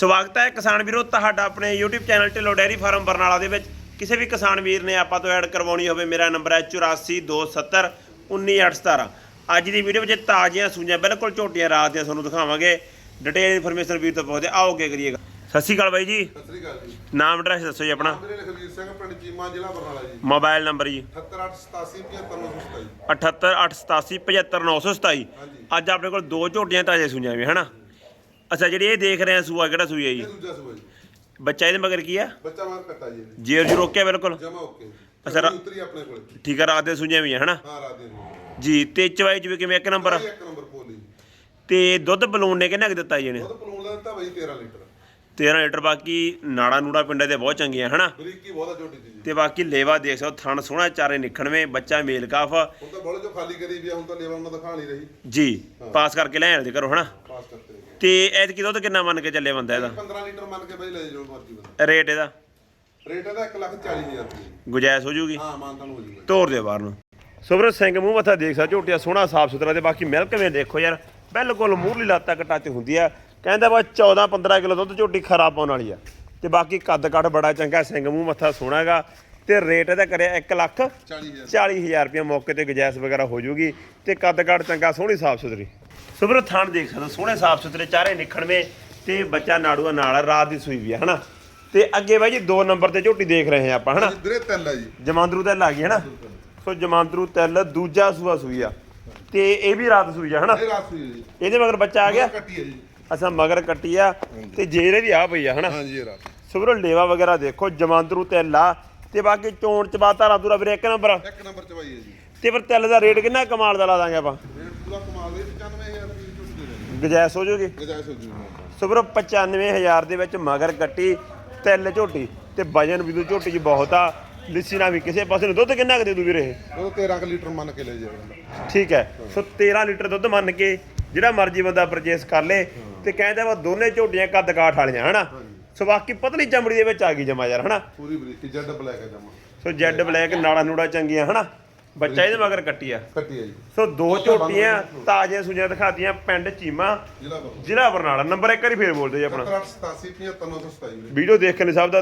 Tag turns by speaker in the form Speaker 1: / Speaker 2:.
Speaker 1: ਸਵਾਗਤ ਹੈ ਕਿਸਾਨ ਵੀਰੋ ਤੁਹਾਡਾ ਆਪਣੇ YouTube channel Dhillon dairy farm Barnala ਦੇ ਵਿੱਚ। ਕਿਸੇ ਵੀ ਕਿਸਾਨ ਵੀਰ ਨੇ ਆਪਾਂ ਤੋਂ ਐਡ ਕਰਵਾਉਣੀ ਹੋਵੇ ਮੇਰਾ ਨੰਬਰ ਹੈ 8427 19817 ਅੱਜ ਦੀ ਵੀਡੀਓ ਵਿੱਚ ਤਾਜ਼ੀਆਂ ਸੂਈਆਂ ਬਿਲਕੁਲ ਝੋਟੀਆਂ ਰਾਤ ਦੀਆਂ ਤੁਹਾਨੂੰ ਦਿਖਾਵਾਂਗੇ। ਡਿਟੇਲ ਇਨਫੋਰਮੇਸ਼ਨ ਵੀਰ ਤੋਂ ਪੁੱਛਦੇ ਆਓ ਅੱਗੇ ਕਰੀਏਗਾ ਸਤਿ ਸ਼੍ਰੀ ਅਕਾਲ ਬਾਈ ਜੀ।
Speaker 2: ਸਤਿ ਸ੍ਰੀ ਅਕਾਲ ਜੀ।
Speaker 1: ਨਾਮ ਐਡਰੈਸ ਦੱਸੋ ਜੀ ਆਪਣਾ।
Speaker 2: ਮੇਰੇ ਲਖਵੀਰ ਸਿੰਘ ਪਿੰਡ ਚੀਮਾ ਜ਼ਿਲ੍ਹਾ ਬਰਨਾਲਾ ਜੀ।
Speaker 1: ਮੋਬਾਈਲ ਨੰਬਰ ਜੀ।
Speaker 2: 7887755927
Speaker 1: 78887
Speaker 2: ਹਾਂਜੀ।
Speaker 1: ਅੱਜ ਆਪਣੇ ਕੋਲ ਦੋ ਝੋਟੀਆਂ ਤਾਜ਼ੇ ਸੂਈਆਂ ਵੀ ਹਨਾ? ਅੱਛਾ ਜਿਹੜੀ ਇਹ ਦੇਖ ਰਹੇ ਆ ਸੂਆ ਕਿਹੜਾ ਸੂਈ ਹੈ ਜੀ?
Speaker 2: ਇਹ ਦੂਜਾ ਸੂਆ ਜੀ।
Speaker 1: ਬੱਚਾ ਇਹਦੇ ਮਗਰ ਕੀ ਆ?
Speaker 2: ਬੱਚਾ ਮਾਰ ਕੱਟਾ ਜੀ
Speaker 1: ਜੀਰ ਜੀ ਰੋਕਿਆ ਬਿਲਕੁਲ?
Speaker 2: ਜਮਾ ਓਕੇ।
Speaker 1: ਅੱਛਾ, ਰਾ-
Speaker 2: ਉਤਰੀ ਆਪਣੇ ਕੋਲ।
Speaker 1: ਠੀਕ ਆ ਰਾਤ ਦੇ ਸੂਈਆਂ ਵੀ ਆ ਹਨਾ?
Speaker 2: ਹਾਂ ਰਾਤ ਦੇ ਨੂੰ
Speaker 1: ਜੀ ਤੇ ਚਵਾਈ ਚ ਵੀ ਕਿਵੇਂ ਇੱਕ ਨੰਬਰ?
Speaker 2: ਇੱਕ ਨੰਬਰ ਪੋਲੀ।
Speaker 1: ਤੇ ਦੁੱਧ ਬਲੂਨ ਨੇ ਕਿੰਨਾ ਕੁ ਦਿੱਤਾ ਜੀ ਇਹਨੇ?
Speaker 2: ਉਹਦਾ ਪਲੂਣ ਦਾ ਦਿੱਤਾ ਬਈ 13 ਲੀਟਰ।
Speaker 1: 13 ਲੀਟਰ ਬਾਕੀ ਨਾੜਾ ਨੂੜਾ ਪਿੰਡਾਂ ਦੇ ਬਹੁਤ ਚੰਗੀਆਂ ਹਨਾ?
Speaker 2: ਬਰੀਕੀ ਬਹੁਤਾ ਛੋਟੀ ਸੀ ਜੀ।
Speaker 1: ਤੇ ਬਾਕੀ ਲੇਵਾ ਦੇਖ ਸਕਦੇ ਹੋ ਥਣ ਸੋਹਣਾ ਚਾਰੇ ਨਿਖਣਵੇਂ ਬੱਚਾ ਮੇਲ ਕਾਫ।
Speaker 2: ਹੁਣ ਤਾਂ ਬੋਲੇ ਜੋ ਖਾਲੀ ਕਰੀ ਵੀ ਆ, ਹੁਣ ਤਾਂ ਲੇਵਲ ਮੈਂ ਦਿਖਾ ਨਹੀਂ ਰਹੀ।
Speaker 1: ਜੀ ਪਾਸ ਕਰਕੇ ਲੈ ਆਦੇ ਕਰੋ ਹਨਾ?
Speaker 2: ਪਾਸ ਕਰਤੇ ਨੇ
Speaker 1: ਤੇ ਐਤਕੀ ਦੁੱਧ ਕਿੰਨਾ ਮੰਨ ਕੇ ਚੱਲੇ ਬੰਦਾ ਇਹਦਾ?
Speaker 2: 15 ਲੀਟਰ ਮੰਨ ਕੇ ਬਈ ਲੈ ਜਾਓ ਮਰਜ਼ੀ ਬੰਦਾ।
Speaker 1: ਰੇਟ ਇਹਦਾ?
Speaker 2: ਰੇਟ ਇਹਦਾ 1 ਲੱਖ 40 ਹਜ਼ਾਰ ਰੁਪਏ।
Speaker 1: ਗੁਜਾਇਸ਼ ਹੋ ਜੂਗੀ?
Speaker 2: ਹਾਂ ਮਾਨਤਾ ਨੂੰ ਹੋ ਜੂਗਾ।
Speaker 1: ਤੋਰ ਦੇ ਬਾਹਰ ਨੂੰ। ਸੁਬਰ ਸਿੰਘ ਮੂੰਹ ਮੱਥਾ ਦੇਖ ਸਕਦਾ ਝੋਟੀਆ ਸੋਹਣਾ ਸਾਫ਼ ਸੁਥਰਾ ਤੇ ਬਾਕੀ ਮਿਲਕ ਵੇਂ ਦੇਖੋ ਯਾਰ? ਬਿਲਕੁਲ ਮੂਰਲੀ ਲੱਤ ਤੱਕ ਟੱਚ ਹੁੰਦੀ ਆ। ਕਹਿੰਦਾ ਬਾ 14 15 ਕਿਲੋ ਦੁੱਧ ਝੋਟੀ ਖਰਾਬ ਪਾਉਣ ਵਾਲੀ ਆ। ਤੇ ਬਾਕੀ ਕੱਦ ਕੱਟ ਬੜਾ ਚੰਗਾ ਸਿੰਘ ਮੂੰਹ ਮੱਥਾ ਸੋਹਣਾਗਾ ਤੇ ਰੇਟ ਇਹਦਾ ਕਰਿਆ 1 ਲੱਖ
Speaker 2: 40 ਹਜ਼ਾਰ।
Speaker 1: 40000 ਰੁਪਏ ਮੌਕੇ ਤੇ ਗੁਜਾਇਸ਼ ਵਗੈਰਾ ਹੋ ਜੂਗੀ ਤੇ ਕੱਦ ਕੱਟ ਚੰਗਾ ਸੋਹਣੀ ਸਾਫ਼ ਸੁਥਰੀ। ਸੁਬਰ ਥਾਣ ਦੇਖ ਸਕਦਾ ਸੋਹਣੇ ਸਾਫ਼ ਸੁਥਰੇ ਚਾਰੇ ਨਿਖਣਵੇਂ ਤੇ ਬੱਚਾ ਨਾੜੂਆ ਨਾਲ ਆ, ਰਾਤ ਦੀ ਸੂਈ ਵੀ ਆ ਹਨਾ? ਤੇ ਅੱਗੇ ਬਾਈ ਜੀ 2 ਨੰਬਰ ਤੇ ਝੋਟੀ ਦੇਖ ਰਹੇ ਆ ਆਪਾਂ ਹਨਾ?
Speaker 2: ਵੀਰੇ ਆ ਜੀ।
Speaker 1: ਜਮਾਂਦਰੂ ਤੇ ਲੱਗ ਗਈ ਹਨਾ? ਸੋ ਜਮਾਂਦਰੂ ਤਿਲ ਦੂਜਾ ਸੂਆ ਸੂਈ ਆ। ਤੇ ਇਹ ਵੀ ਰਾਤ ਸੂਈ ਆ ਹਨਾ?
Speaker 2: ਇਹ ਰਾਤ ਸੂਈ ਹੈ ਜੀ।
Speaker 1: ਇਹਦੇ ਮਗਰ ਬੱਚਾ ਆ ਗਿਆ?
Speaker 2: ਕੱਟੀ ਹੈ ਜੀ।
Speaker 1: ਅਸਾਂ ਮਗਰ ਕੱਟੀ ਆ। ਤੇ ਜੇਰੇ ਦੀ ਆ ਪਈ ਆ ਹਨਾ?
Speaker 2: ਹਾਂ ਜੀ ਇਹ ਰਾਤ।
Speaker 1: ਸੁਬਰੋ ਲੇਵਾ ਵਗੈਰਾ ਦੇਖੋ ਜਮਾਂਦਰੂ ਤਿਲ ਆ। ਤੇ ਬਾਕੀ ਚੋਣ ਚ ਬਾਤਾਂ ਰਾਤੂਰਾ ਵੀਰੇ ਇੱਕ ਨੰਬਰ
Speaker 2: ਇੱਕ ਨੰਬਰ ਚਵਾਈ ਹੈ ਜੀ।
Speaker 1: ਤੇ ਫਿਰ ਤਿਲ ਦਾ ਰੇਟ ਕਿੰਨਾ ਕਮਾਲ ਦਾ ਲਾ ਦਾਂਗੇ ਆਪਾਂ?
Speaker 2: ਰੇਟ ਪੂਰਾ ਕਮਾਲ ਦੇ 95000 ਰੁਪਏ ਦੀ ਝੋਟੀ ਦੇ ਰਹੇ
Speaker 1: ਗੁਜਾਇਸ਼ ਹੋ ਜੂਗੀ?
Speaker 2: ਗਜਾਇ ਸੋ ਜੀ
Speaker 1: ਸੁਬਰੋ 95000 ਦੇ ਵਿੱਚ ਮਗਰ ਕੱਟੀ ਤਿਲ ਝੋਟੀ ਤੇ ਵਜਨ ਵੀ ਦੂ ਝੋਟੀ ਚ ਬਹੁਤ ਆ। ਲਿੱਸੀ ਨਾ ਵੀ ਕਿਸੇ ਪਾਸੇ ਨੂੰ ਦੁੱਧ ਕਿੰਨਾ ਕੁ ਦੇ ਦੂ ਵੀਰੇ ਇਹ?
Speaker 2: ਉਹ 13 ਕੁ ਲੀਟਰ ਮੰਨ ਕੇ ਲੈ ਜਾਵੇ
Speaker 1: ਠੀਕ ਹੈ ਸੋ 13 ਲੀਟਰ ਦੁੱਧ ਮੰਨ ਕੇ ਜਿਹੜਾ ਮਰਜ਼ੀ ਬੰਦਾ ਪਰਚੇਸ ਕਰ ਲੇ ਤੇ ਕਹਿੰਦਾ ਵਾ ਦੋਨੇ ਝੋਟੀਆਂ ਕੱਦ ਕਾਠ ਵਾਲੀਆਂ ਹਨਾ? ਸੋ ਬਾਕੀ ਪਤਲੀ ਚਮੜੀ ਦੇ ਵਿੱਚ ਆ ਗਈ ਜਮਾ ਯਾਰ ਹਨਾ?
Speaker 2: ਪੂਰੀ ਬਰੀਕੀ ਜੱਡ ਬਲੈਕ ਹੈ ਜਮਾ।
Speaker 1: ਸੋ ਜੈਡ ਬਲੈਕ ਨਾੜਾ ਨੂੜਾ ਚੰਗੀਆਂ ਹਨਾ? ਬੱਚਾ ਇਹਦੇ ਮਗਰ ਕੱਟੀ ਆ।
Speaker 2: ਕੱਟੀ ਹੈ ਜੀ।
Speaker 1: ਸੋ ਦੋ ਝੋਟੀਆਂ ਤਾਜ਼ੀਆਂ ਸੁਈਆਂ ਦਿਖਾਤੀਆਂ ਪਿੰਡ ਚੀਮਾ ਜ਼ਿਲ੍ਹਾ ਬਰਨਾਲਾ। ਨੰਬਰ ਇੱਕ ਵਾਰੀ ਫੇਰ ਬੋਲ ਦਿਓ ਜੀ ਆਪਣਾ।
Speaker 2: 7887 75 927
Speaker 1: ਵੀਡੀਓ ਦੇਖ ਕੇ ਨੇ ਸਭ ਦਾ